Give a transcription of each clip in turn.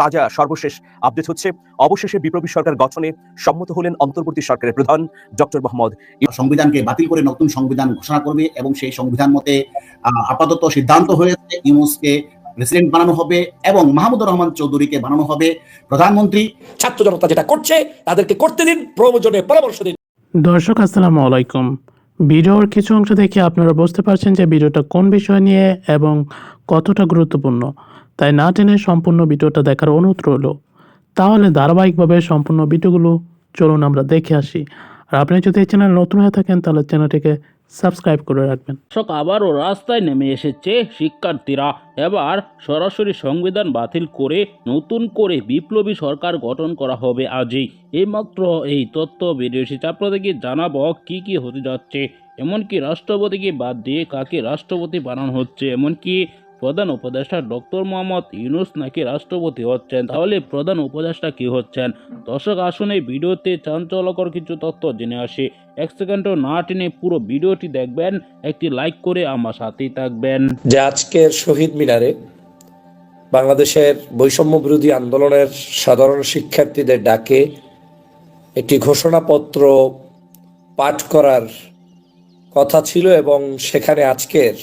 তাজা সর্বশেষ আপডেট হচ্ছে অবশেষে বিপ্লবী সরকার গঠনে সম্মত হলেন অন্তর্বর্তী সরকারের প্রধান ডক্টর মোহাম্মদ সংবিধানকে বাতিল করে নতুন সংবিধান ঘোষণা করবে এবং সেই সংবিধান মতে আপাতত সিদ্ধান্ত হয়েছে ইউনুসকে প্রেসিডেন্ট বানানো হবে এবং মাহমুদুর রহমান চৌধুরীকে বানানো হবে প্রধানমন্ত্রী। ছাত্র জনতা যেটা করছে তাদেরকে করতে দিন প্রয়োজনে পরামর্শ দিন। দর্শক আসসালামু আলাইকুম। ভিডিওর কিছু অংশ দেখে আপনারা বুঝতে পারছেন যে ভিডিওটা কোন বিষয় নিয়ে এবং কতটা গুরুত্বপূর্ণ। তাই না টেনে সম্পূর্ণ ভিডিওটা দেখার অনুরোধ রইল। তাহলে ধারাবাহিকভাবে সম্পূর্ণ ভিডিওগুলো চলুন আমরা দেখে আসি। আর আপনি যদি এই চ্যানেল নতুন হয়ে থাকেন, তাহলে চ্যানেলটিকে সাবস্ক্রাইব করে রাখবেন। দর্শক, আবারও রাস্তায় নেমে এসেছে শিক্ষার্থীরা। এবার সরাসরি সংবিধান বাতিল করে নতুন করে বিপ্লবী সরকার গঠন করা হবে আজই। এইমাত্র এই তথ্য বেরিয়ে এসেছে। আপনাদেরকে জানাব কি কি হতে যাচ্ছে, এমনকি রাষ্ট্রপতিকে বাদ দিয়ে কাকে রাষ্ট্রপতি বানানো হচ্ছে, এমনকি প্রধান উপদেষ্টা ডক্টর মোহাম্মদ ইউনুস নাকি রাষ্ট্রপতি হচ্ছেন? তাহলে প্রধান উপদেষ্টা কি হচ্ছেন? দর্শক, আসুন এই ভিডিওতে চাঞ্চল্যকর কিছু তথ্য জেনে আসি। এক সেকেন্ডও না টেনে পুরো ভিডিওটি দেখবেন, একটি লাইক করে আমার সাথেই থাকবেন। যে আজকের শহীদ মিনারে বাংলাদেশের বৈষম্য বিরোধী আন্দোলনের সাধারণ শিক্ষার্থীদের ডাকে একটি ঘোষণাপত্র পাঠ করার কথা ছিল এবং সেখানে আজকের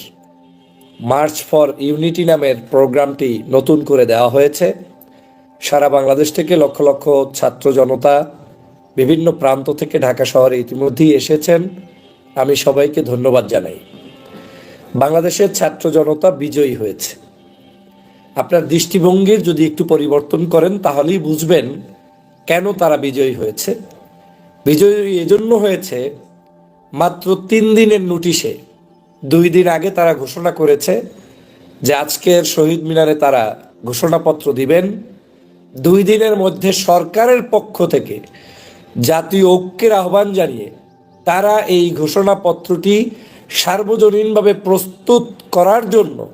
মার্চ ফর ইউনিটি নামের প্রোগ্রামটি নতুন করে দেওয়া হয়েছে। সারা বাংলাদেশ থেকে লক্ষ লক্ষ ছাত্র জনতা বিভিন্ন প্রান্ত থেকে ঢাকা শহরে ইতিমধ্যেই এসেছেন। আমি সবাইকে ধন্যবাদ জানাই। বাংলাদেশের ছাত্র জনতা বিজয়ী হয়েছে। আপনার দৃষ্টিভঙ্গির যদি একটু পরিবর্তন করেন, তাহলেই বুঝবেন কেন তারা বিজয়ী হয়েছে। বিজয়ী এজন্য হয়েছে মাত্র তিন দিনের নোটিশে দুই দিন আগে তারা ঘোষণা করেছে যে আজকের শহীদ মিনারে তারা ঘোষণাপত্র দিবেন। দুই দিনের মধ্যে সরকারের পক্ষ থেকে জাতীয় ঐক্যের আহ্বান জানিয়ে তারা এই ঘোষণাপত্রটি সার্বজনীনভাবে প্রস্তুত করার জন্য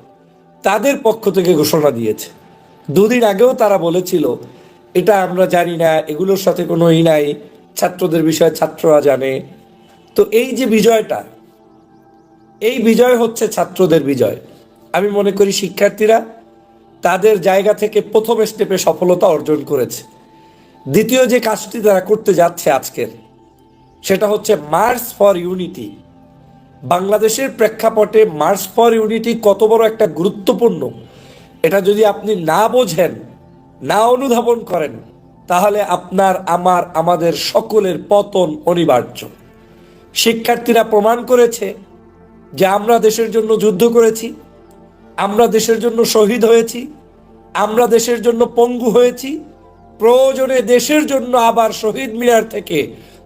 তাদের পক্ষ থেকে ঘোষণা দিয়েছে। দুদিন আগেও তারা বলেছিল, এটা আমরা জানি না, এগুলোর সাথে কোনো ই নাই, ছাত্রদের বিষয়ে ছাত্ররা জানে। তো এই যে বিজয়টা এই বিজয় হচ্ছে ছাত্রদের বিজয়। আমি মনে করি শিক্ষার্থীরা তাদের জায়গা থেকে প্রথম স্টেপে সফলতা অর্জন করেছে। দ্বিতীয় যে কাজটি তারা করতে যাচ্ছে আজকের, সেটা হচ্ছে মার্চ ফর ইউনিটি বাংলাদেশের প্রেক্ষাপটে মার্চ ফর ইউনিটি কত বড় একটা গুরুত্বপূর্ণ, এটা যদি আপনি না বোঝেন, না অনুধাবন করেন, তাহলে আপনার, আমার, আমাদের সকলের পতন অনিবার্য। শিক্ষার্থীরা প্রমাণ করেছে যে আমরা দেশের জন্য যুদ্ধ করেছি, আমরা দেশের জন্য শহীদ হয়েছি, আমরা দেশের জন্য পঙ্গু হয়েছি, প্রয়োজনে দেশের জন্য আবার শহীদ মিনার থেকে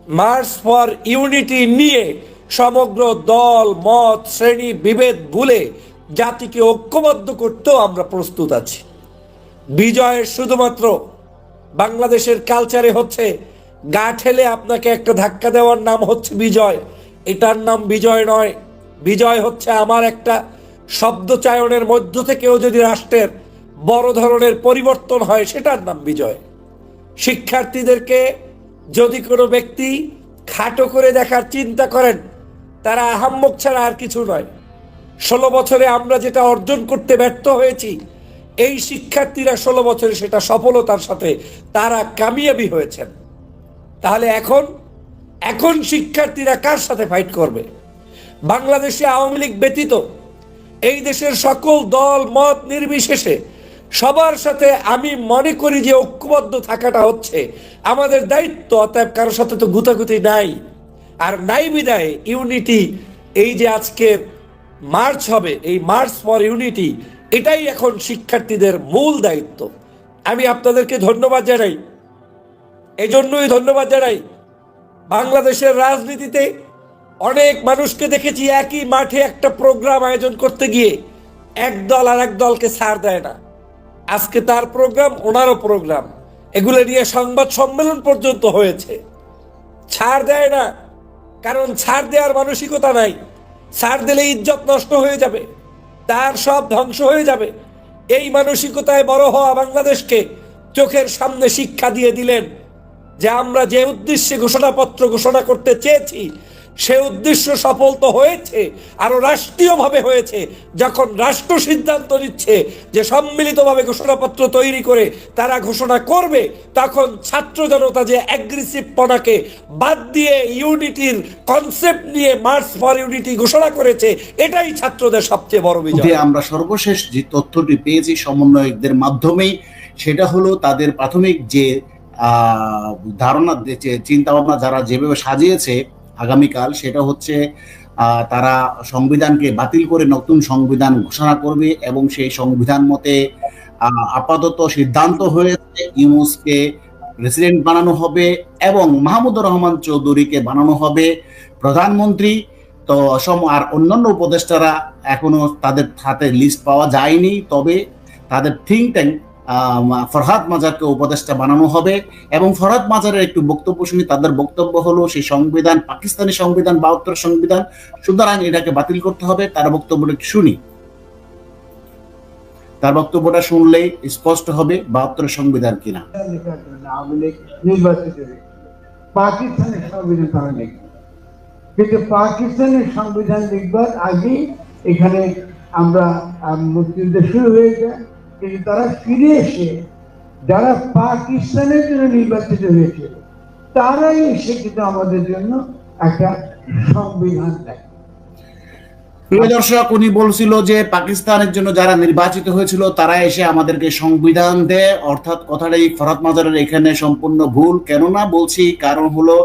মার্চ ফর ইউনিটি নিয়ে সমগ্র দল, মত, শ্রেণি, বিভেদ ভুলে জাতিকে ঐক্যবদ্ধ করতেও আমরা প্রস্তুত আছি। বিজয়ের শুধুমাত্র বাংলাদেশের কালচারে হচ্ছে, গা ঠেলে আপনাকে একটা ধাক্কা দেওয়ার নাম হচ্ছে বিজয়। এটার নাম বিজয় নয়। বিজয় হচ্ছে আমার একটা শব্দ চায়নের মধ্য থেকেও যদি রাষ্ট্রের বড় ধরনের পরিবর্তন হয়, সেটার নাম বিজয়। শিক্ষার্থীদেরকে যদি কোনো ব্যক্তি খাটো করে দেখার চিন্তা করেন, তারা আহাম্মক ছাড়া আর কিছু নয়। ষোলো বছরে আমরা যেটা অর্জন করতে ব্যর্থ হয়েছি, এই শিক্ষার্থীরা ষোলো বছরে সেটা সফলতার সাথে তারা কামিয়াবি হয়েছেন। তাহলে এখন এখন শিক্ষার্থীরা কার সাথে ফাইট করবে? বাংলাদেশে আওয়ামী লীগ ব্যতীত এই দেশের সকল দল, মত নির্বিশেষে সবার সাথে আমি মনে করি যে ঐক্যবদ্ধ থাকাটা হচ্ছে। আমাদের দায়িত্ব, অতএব কারোর সাথে তো গুতাগুতি নাই। আর নাই বিদায়, ইউনিটি এই যে আজকে মার্চ হবে, এই মার্চ ফর ইউনিটি, এটাই এখন শিক্ষার্থীদের মূল দায়িত্ব। আমি আপনাদেরকে ধন্যবাদ জানাই। এজন্যই ধন্যবাদ জানাই বাংলাদেশের রাজনীতিতে অনেক মানুষকে দেখেছি একই মাঠে একটা প্রোগ্রাম আয়োজন করতে গিয়ে এক দল আর এক দলকে ছাড় দেয় না। আজকে তার প্রোগ্রাম, ওনারও প্রোগ্রাম। এগুলো নিয়ে সংবাদ সম্মেলন পর্যন্ত হয়েছে। ছাড় দেয় না, কারণ ছাড় দেওয়ার মানসিকতা নাই। ছাড় দিলে ইজ্জত নষ্ট হয়ে যাবে, তার সব ধ্বংস হয়ে যাবে। এই মানসিকতায় বড় হওয়া বাংলাদেশকে চোখের সামনে শিক্ষা দিয়ে দিলেন যে আমরা যে উদ্দেশ্যে ঘোষণাপত্র ঘোষণা করতে চেয়েছি সে উদ্দেশ্য সফল তো হয়েছে, আরও রাষ্ট্রীয়ভাবে হয়েছে, যখন রাষ্ট্র সিদ্ধান্ত নিচ্ছে যে সম্মিলিতভাবে ঘোষণাপত্র তৈরি করে তারা ঘোষণা করবে, তখন ছাত্র জনতা যে অ্যাগ্রেসিভ পনাকে বাদ দিয়ে ইউনিটির কনসেপ্ট নিয়ে মার্চ ফর ইউনিটি ঘোষণা করেছে, এটাই ছাত্রদের সবচেয়ে বড় বিজয়। আমরা সর্বশেষ যে তথ্যটি পেয়েছি সমন্বয়কদের মাধ্যমেই, সেটা হলো তাদের প্রাথমিক যে ধারণা চিন্তা ভাবনা যারা যেভাবে সাজিয়েছে আগামীকাল সেটা হচ্ছে তারা সংবিধানকে বাতিল করে নতুন সংবিধান ঘোষণা করবে এবং সেই সংবিধান মতে আপাতত সিদ্ধান্ত হয়েছে ইউনুসকে প্রেসিডেন্ট বানানো হবে এবং মাহমুদুর রহমান চৌধুরীকে বানানো হবে প্রধানমন্ত্রী। তো অসম আর অন্যান্য উপদেষ্টারা এখনও তাদের হাতে লিস্ট পাওয়া যায়নি, তবে তাদের থিঙ্ক ট্যাঙ্ক ফরহাদ মাজারকে উপদেষ্টা বানানো হবে এবং ফরহাদ মাজারের একটু বক্তব্য শুনি। তাদের বক্তব্য হলো, সেই সংবিধান, পাকিস্তানি সংবিধান, বাহাত্তর সংবিধান, সুতরাং এটাকে বাতিল করতে হবে। তার বক্তব্যটা শুনি। তার বক্তব্যটা শুনলেই স্পষ্ট হবে বাহাত্তর সংবিধান কিনা। সংবিধান কিন্তু পাকিস্তানের সংবিধান লিখবার আগে এখানে আমরা মুক্তিযুদ্ধ শুরু হয়ে যায়। কিন্তু তারা ফিরে এসে, যারা পাকিস্তানের জন্য নির্বাচিত হয়েছিল তারাই এসে কিন্তু আমাদের জন্য একটা সংবিধান দেয়। প্রিয় দর্শক, উনি বলছিল যে পাকিস্তানের জন্য যারা নির্বাচিত হয়েছিল, তারা এসে আমাদেরকে সংবিধান দেয়। অর্থাৎ কথাটাই ফরাত মাজারের এখানে সম্পূর্ণ ভুল। কেননা বলছি, কারণ হলো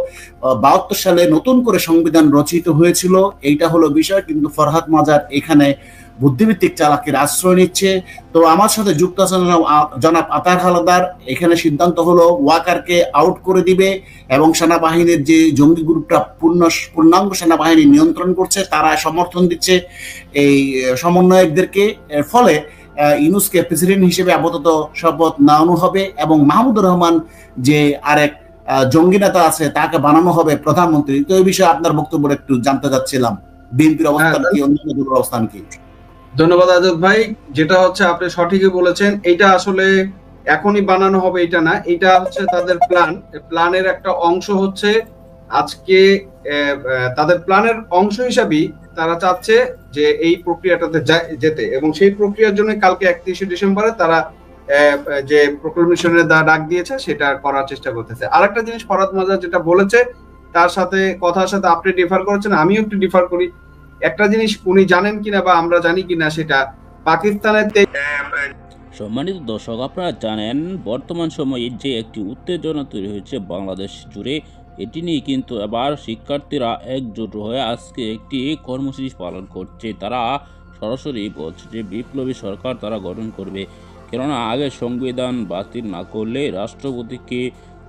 বাহাত্তর সালে নতুন করে সংবিধান রচিত হয়েছিল। এইটা হলো বিষয়, কিন্তু ফরহাদ মাজার এখানে বুদ্ধিভিত্তিক চালাকের আশ্রয় নিচ্ছে। তো আমার সাথে যুক্ত আছেন জনাব- আতার হালাদার। এখানে সিদ্ধান্ত হলো ওয়াকারকে আউট করে দিবে এবং সেনাবাহিনীর যে জঙ্গি গ্রুপটা পূর্ণ, পূর্ণাঙ্গ সেনাবাহিনী নিয়ন্ত্রণ করছে, তারা সমর্থন দিচ্ছে এই সমন্বয়কদেরকে। এর ফলে ইউনুসকে প্রেসিডেন্ট হিসেবে আপাতত শপথ নেওয়ানো হবে এবং মাহমুদুর রহমান যে আরেক জঙ্গি নেতা আছে, তাকে বানানো হবে প্রধানমন্ত্রী। তো এই বিষয়ে আপনার বক্তব্য একটু জানতে চাচ্ছিলাম। বিএনপির অবস্থান কি, অন্যান্য অবস্থান কি? ধন্যবাদ আজাদ ভাই, যেটা হচ্ছে আপনি সঠিকই বলেছেন। এটা আসলে এখনই বানানো হবে এটা না, এটা হচ্ছে তাদের প্ল্যান প্ল্যানের একটা অংশ হচ্ছে আজকে তাদের প্ল্যানের অংশ হিসাবেই তারা চাচ্ছে যে এই প্রক্রিয়াটাতে যেতে। এবং সেই প্রক্রিয়ার জন্য কালকে একত্রিশে ডিসেম্বরে তারা যে প্রোক্লেমেশনের দা ডাক দিয়েছে, সেটা করার চেষ্টা করতেছে। আরেকটা জিনিস ফরাদ মাজার যেটা বলেছে, তার সাথে, কথার সাথে আপনি ডিফার করেছেন, আমিও একটু ডিফার করি। একটা জিনিস উনি জানেন কিনা বা আমরা জানি কিনা সেটা পাকিস্তানের সম্মানিত দর্শক, আপনারা জানেন বর্তমান সময়ে যে একটি উত্তেজনা তৈরি হয়েছে বাংলাদেশ জুড়ে, এটি নিয়ে কিন্তু এবার শিক্ষার্থীরা একজোট হয়ে আজকে একটি কর্মসূচি পালন করছে। তারা সরাসরি বলছে যে, বিপ্লবী সরকার তারা গঠন করবে। কেননা, আগে সংবিধান বাতিল না করলে রাষ্ট্রপতিকে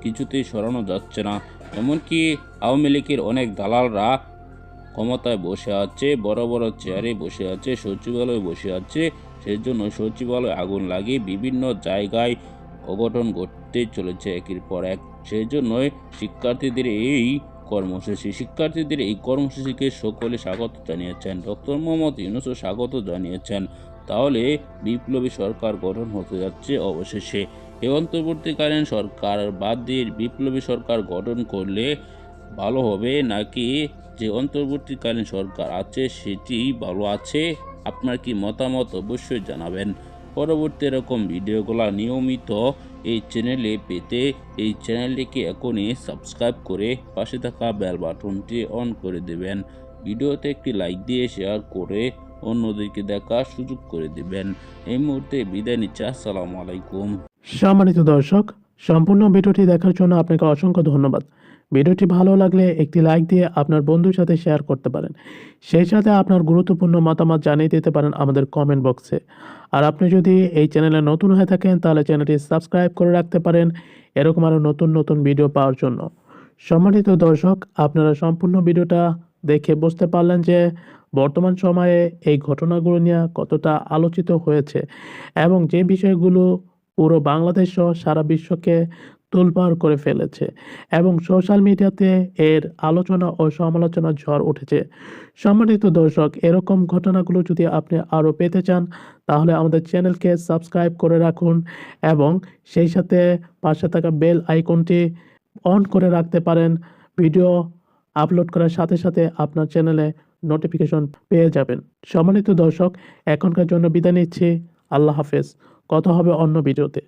কিছুতেই সরানো যাচ্ছে না। এমনকি আওয়ামী লীগের অনেক দালালরা ক্ষমতায় বসে আছে, বড় বড় চেয়ারে বসে আছে, সচিবালয়ে বসে আছে। সেই জন্য সচিবালয়ে আগুন লাগিয়ে বিভিন্ন জায়গায় অঘটন ঘটতে চলেছে একের পর এক। সেই জন্যই শিক্ষার্থীদের এই কর্মসূচি, শিক্ষার্থীদের এই কর্মসূচিকে সকলে স্বাগত জানিয়েছেন। ডক্টর মোহাম্মদ ইউনুসও স্বাগত জানিয়েছেন। তাহলে বিপ্লবী সরকার গঠন হতে যাচ্ছে অবশেষে। এই অন্তর্বর্তীকালীন সরকার বাদ দিয়ে বিপ্লবী সরকার গঠন করলে ভালো হবে নাকি যে অন্তর্বর্তীকালীন সরকার আছে সেটি ভালো আছে। আপনার কি মতামত অবশ্যই জানাবেন। পরবর্তী এরকম ভিডিওগুলো নিয়মিত এই চ্যানেলে পেতে এই চ্যানেলটিকে এখনই সাবস্ক্রাইব করে পাশে থাকা বেল বাটনটি অন করে দেবেন। ভিডিওতে একটি লাইক দিয়ে শেয়ার করে অন্যদেরকে দেখার সুযোগ করে দেবেন। এই মুহূর্তে বিদায় নিচ্ছে। আসসালামু আলাইকুম। সম্মানিত দর্শক সম্পূর্ণ ভিডিওটি দেখার জন্য আপনাকে অসংখ্য ধন্যবাদ। ভিডিওটি ভালো লাগলে একটি লাইক দিয়ে আপনার বন্ধুর সাথে শেয়ার করতে পারেন। সেই সাথে আপনার গুরুত্বপূর্ণ মতামত জানিয়ে দিতে পারেন আমাদের কমেন্ট বক্সে আর আপনি যদি এই চ্যানেলে নতুন হয়ে থাকেন, তাহলে চ্যানেলটি সাবস্ক্রাইব করে রাখতে পারেন। এরকম আরও নতুন নতুন ভিডিও পাওয়ার জন্য। সম্মানিত দর্শক, আপনারা সম্পূর্ণ ভিডিওটা দেখে বুঝতে পারলেন যে বর্তমান সময়ে এই ঘটনাগুলো নিয়ে কতটা আলোচিত হয়েছে এবং যে বিষয়গুলো পুরো বাংলাদেশ সহ সারা বিশ্বকে তোলপাড় করে ফেলেছে এবং সোশ্যাল মিডিয়াতে এর আলোচনা ও সমালোচনা ঝড় উঠেছে। সম্মানিত দর্শক, এরকম ঘটনাগুলো যদি আপনি আরও পেতে চান, তাহলে আমাদের চ্যানেলকে সাবস্ক্রাইব করে রাখুন এবং সেই সাথে পাশে থাকা বেল আইকনটি অন করে রাখতে পারেন। ভিডিও আপলোড করার সাথে সাথে আপনার চ্যানেলে নোটিফিকেশন পেয়ে যাবেন। সম্মানিত দর্শক, এখনকার জন্য বিদায় নিচ্ছি। আল্লাহ হাফেজ। কথা হবে অন্য ভিডিওতে।